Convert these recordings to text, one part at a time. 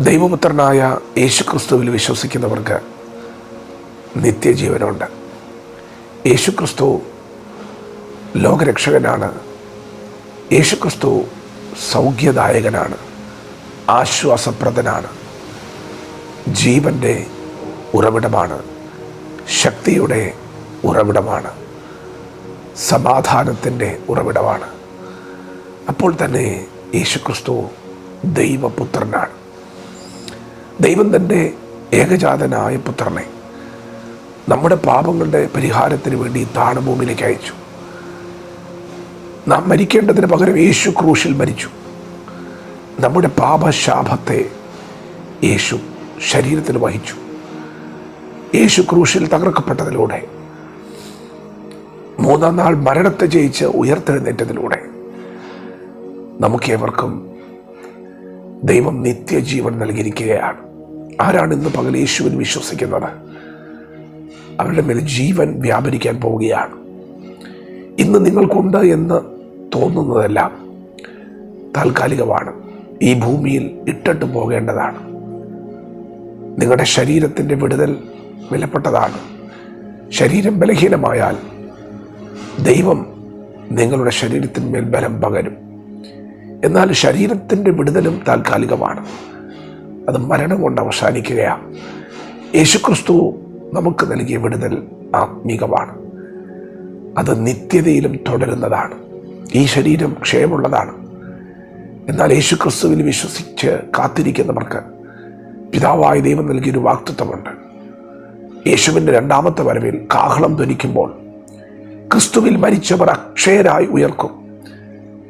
ദൈവപുത്രനായ യേശുക്രിസ്തുവിൽ വിശ്വസിക്കുന്നവർക്ക് നിത്യജീവനുണ്ട്. യേശുക്രിസ്തു ലോകരക്ഷകനാണ്. യേശുക്രിസ്തു സൗഖ്യദായകനാണ്. ആശ്വാസപ്രദനാണ്. ജീവന്റെ ഉറവിടമാണ്. ശക്തിയുടെ ഉറവിടമാണ്. സമാധാനത്തിന്റെ ഉറവിടമാണ്. അപ്പോൾ തന്നെ യേശുക്രിസ്തു ദൈവപുത്രനാണ്. ദൈവം തന്റെ ഏകജാതനായ പുത്രനെ നമ്മുടെ പാപങ്ങളുടെ പരിഹാരത്തിന് വേണ്ടി താണഭൂമിയിലേക്ക് അയച്ചു. നാം മരിക്കേണ്ടതിന് പകരം യേശു ക്രൂശിൽ മരിച്ചു. നമ്മുടെ പാപശാപത്തെ യേശു ശരീരത്തിൽ വഹിച്ചു. യേശു ക്രൂശിൽ തകർക്കപ്പെട്ടതിലൂടെ മൂന്നാം നാൾ മരണത്തെ ജയിച്ച് ഉയർത്തെഴുന്നേറ്റതിലൂടെ നമുക്കേവർക്കും ദൈവം നിത്യജീവൻ നൽകിയിരിക്കുകയാണ്. ആരാണ് ഇന്ന് പകൽ വിശ്വസിക്കുന്നത്? അവരുടെ മേൽ ജീവൻ വ്യാപരിക്കാൻ പോവുകയാണ്. ഇന്ന് നിങ്ങൾക്കുണ്ട് എന്ന് തോന്നുന്നതെല്ലാം താൽക്കാലികമാണ്. ഈ ഭൂമിയിൽ ഇട്ടിട്ട് പോകേണ്ടതാണ്. നിങ്ങളുടെ ശരീരത്തിന്റെ വിടുതൽ വിലപ്പെട്ടതാണ്. ശരീരം ബലഹീനമായാൽ ദൈവം നിങ്ങളുടെ ശരീരത്തിന്മേൽ ബലം പകരും. എന്നാൽ ശരീരത്തിന്റെ വിടുതലും താൽക്കാലികമാണ്. അത് മരണം കൊണ്ട് അവസാനിക്കുകയാണ്. യേശുക്രിസ്തു നമുക്ക് നൽകിയ വിടുതൽ ആത്മീകമാണ്. അത് നിത്യതയിലും തുടരുന്നതാണ്. ഈ ശരീരം ക്ഷയമുള്ളതാണ്. എന്നാൽ യേശുക്രിസ്തുവിൽ വിശ്വസിച്ച് കാത്തിരിക്കുന്നവർക്ക് പിതാവായ ദൈവം നൽകിയൊരു വാക്തത്വമുണ്ട്. യേശുവിന്റെ രണ്ടാമത്തെ വരവിൽ കാഹളം ധനിക്കുമ്പോൾ ക്രിസ്തുവിൽ മരിച്ചവർ അക്ഷയരായി ഉയർക്കും.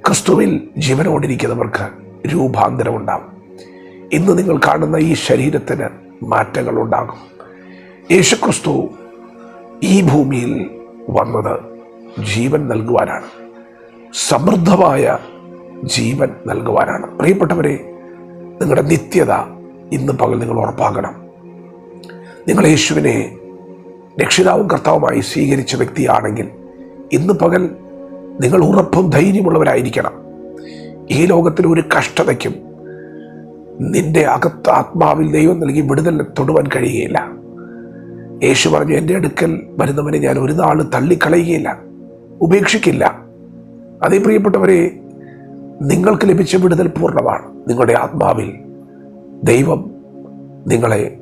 ക്രിസ്തുവിൽ ജീവനോടിരിക്കുന്നവർക്ക് രൂപാന്തരമുണ്ടാകും ഇന്ന് നിങ്ങൾ കാണുന്ന ഈ ശരീരത്തിന് മാറ്റങ്ങൾ ഉണ്ടാകും യേശുക്രിസ്തു ഈ ഭൂമിയിൽ വന്നത് ജീവൻ നൽകുവാനാണ്. സമൃദ്ധമായ ജീവൻ നൽകുവാനാണ്. പ്രിയപ്പെട്ടവരെ നിങ്ങളുടെ നിത്യത ഇന്ന് പകൽ നിങ്ങൾ ഉറപ്പാക്കണം നിങ്ങൾ യേശുവിനെ രക്ഷിതാവും കർത്താവുമായി സ്വീകരിച്ച വ്യക്തിയാണെങ്കിൽ ഇന്ന് പകൽ നിങ്ങൾ ഉറപ്പും ധൈര്യമുള്ളവരായിരിക്കണം. ഈ ലോകത്തിൽ ഒരു കഷ്ടതയ്ക്കും നിന്റെ അകത്ത് ആത്മാവിൽ ദൈവം നൽകി വിടുതൽ തൊടുവാൻ കഴിയുകയില്ല. യേശു പറഞ്ഞു എന്റെ അടുക്കൽ വരുന്നവനെ ഞാൻ ഒരു നാൾ തള്ളിക്കളയുകയില്ല ഉപേക്ഷിക്കില്ല. അതേ പ്രിയപ്പെട്ടവരെ നിങ്ങൾക്ക് ലഭിച്ച വിടുതൽ പൂർണമാണ്. നിങ്ങളുടെ ആത്മാവിൽ ദൈവം നിങ്ങളെ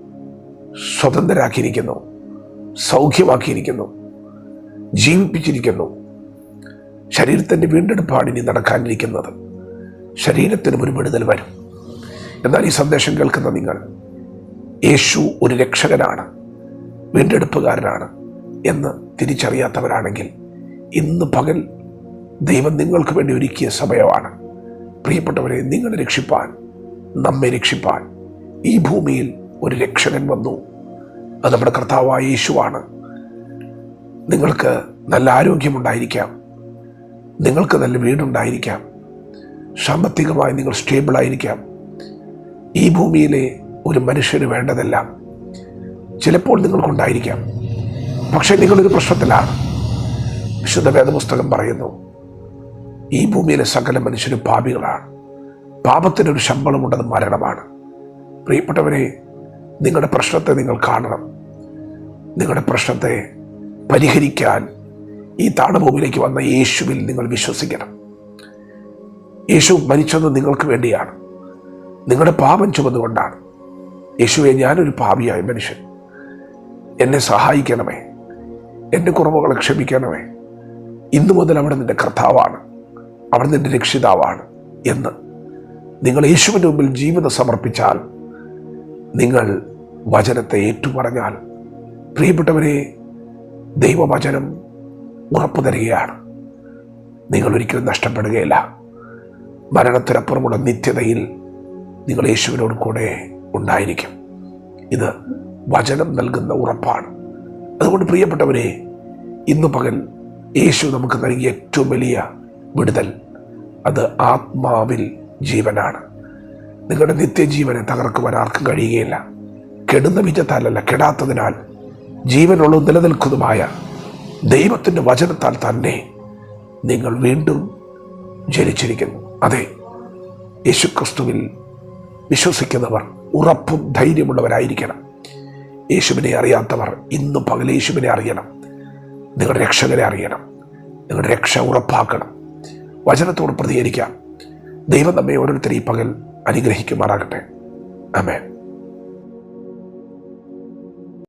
സ്വതന്ത്രരാക്കിയിരിക്കുന്നു സൗഖ്യമാക്കിയിരിക്കുന്നു ജീവിപ്പിച്ചിരിക്കുന്നു. ശരീരത്തിന്റെ വീണ്ടെടുപ്പാണ് ഇനി നടക്കാനിരിക്കുന്നത്. ശരീരത്തിനും ഒരു വിടുതൽ വരും. എന്നാൽ ഈ സന്ദേശം കേൾക്കുന്ന നിങ്ങൾ യേശു ഒരു രക്ഷകനാണ് വീണ്ടെടുപ്പുകാരനാണ് എന്ന് തിരിച്ചറിയാത്തവരാണെങ്കിൽ ഇന്ന് പകൽ ദൈവം നിങ്ങൾക്ക് വേണ്ടി ഒരുക്കിയ സമയമാണ്. പ്രിയപ്പെട്ടവരെ നിങ്ങളെ രക്ഷിപ്പാൻ നമ്മെ രക്ഷിപ്പാൻ ഈ ഭൂമിയിൽ ഒരു രക്ഷകൻ വന്നു. അത് നമ്മുടെ കർത്താവായ യേശുവാണ്. നിങ്ങൾക്ക് നല്ല ആരോഗ്യമുണ്ടായിരിക്കാം. നിങ്ങൾക്ക് നല്ല വീടുണ്ടായിരിക്കാം. സാമ്പത്തികമായി നിങ്ങൾ സ്റ്റേബിളായിരിക്കാം. ഈ ഭൂമിയിലെ ഒരു മനുഷ്യന് വേണ്ടതെല്ലാം ചിലപ്പോൾ നിങ്ങൾക്കുണ്ടായിരിക്കാം. പക്ഷേ നിങ്ങളൊരു പ്രശ്നത്തിലാണ്. വിശുദ്ധ വേദപുസ്തകം പറയുന്നു ഈ ഭൂമിയിലെ സകല മനുഷ്യരും പാപികളാണ്. പാപത്തിനൊരു ശമ്പളമുണ്ടത് മരണമാണ്. പ്രിയപ്പെട്ടവരെ നിങ്ങളുടെ പ്രശ്നത്തെ നിങ്ങൾ കാണണം. നിങ്ങളുടെ പ്രശ്നത്തെ പരിഹരിക്കാൻ ഈ താണഭൂമിയിലേക്ക് വന്ന യേശുവിൽ നിങ്ങൾ വിശ്വസിക്കണം. യേശു മരിച്ചത് നിങ്ങൾക്ക് വേണ്ടിയാണ്. നിങ്ങളുടെ പാപം ചുമന്നുകൊണ്ടാണ്. യേശുവെ ഞാനൊരു പാപിയായ മനുഷ്യൻ. എന്നെ സഹായിക്കണമേ. എന്റെ കുറവുകളെ ക്ഷമിക്കണമേ. ഇന്നു മുതൽ അവിടെ നിന്റെ കർത്താവാണ്. അവിടെ നിന്റെ രക്ഷിതാവാണ് എന്ന്. നിങ്ങൾ യേശുവിന്റെ മുമ്പിൽ ജീവിതം സമർപ്പിച്ചാൽ നിങ്ങൾ വചനത്തെ ഏറ്റുപറഞ്ഞാൽ പ്രിയപ്പെട്ടവരെ ദൈവവചനം ഉറപ്പു തരികയാണ്. നിങ്ങൾ ഒരിക്കലും നഷ്ടപ്പെടുകയില്ല. മരണത്തിനപ്പുറമുള്ള നിത്യതയിൽ നിങ്ങൾ യേശുവിനോട് കൂടെ ഉണ്ടായിരിക്കും. ഇത് വചനം നൽകുന്ന ഉറപ്പാണ്. അതുകൊണ്ട് പ്രിയപ്പെട്ടവരെ ഇന്ന് പകൽ യേശു നമുക്ക് നൽകിയ ഏറ്റവും വലിയ വിടുതൽ അത് ആത്മാവിൽ ജീവനാണ്. നിങ്ങളുടെ നിത്യജീവനെ തകർക്കുവാൻ ആർക്കും കഴിയുകയില്ല. കെടുന്ന വിജത്താലല്ല കെടാത്തതിനാൽ ജീവനുള്ള നിലനിൽക്കുന്നതുമായ ദൈവത്തിന്റെ വചനത്താൽ തന്നെ നിങ്ങൾ വീണ്ടും ജനിച്ചിരിക്കുന്നു. അതെ യേശുക്രിസ്തുവിൽ വിശ്വസിക്കുന്നവർ ഉറപ്പും ധൈര്യമുള്ളവരായിരിക്കണം. യേശുവിനെ അറിയാത്തവർ ഇന്നും പകൽ യേശുവിനെ അറിയണം. നിങ്ങളുടെ രക്ഷകരെ അറിയണം. നിങ്ങളുടെ രക്ഷ ഉറപ്പാക്കണം. വചനത്തോട് പ്രതികരിക്കാം. ദൈവം നമ്മെ ഓരോരുത്തരെയും പകൽ അനുഗ്രഹിക്കുമാറാകട്ടെ. ആമേൻ.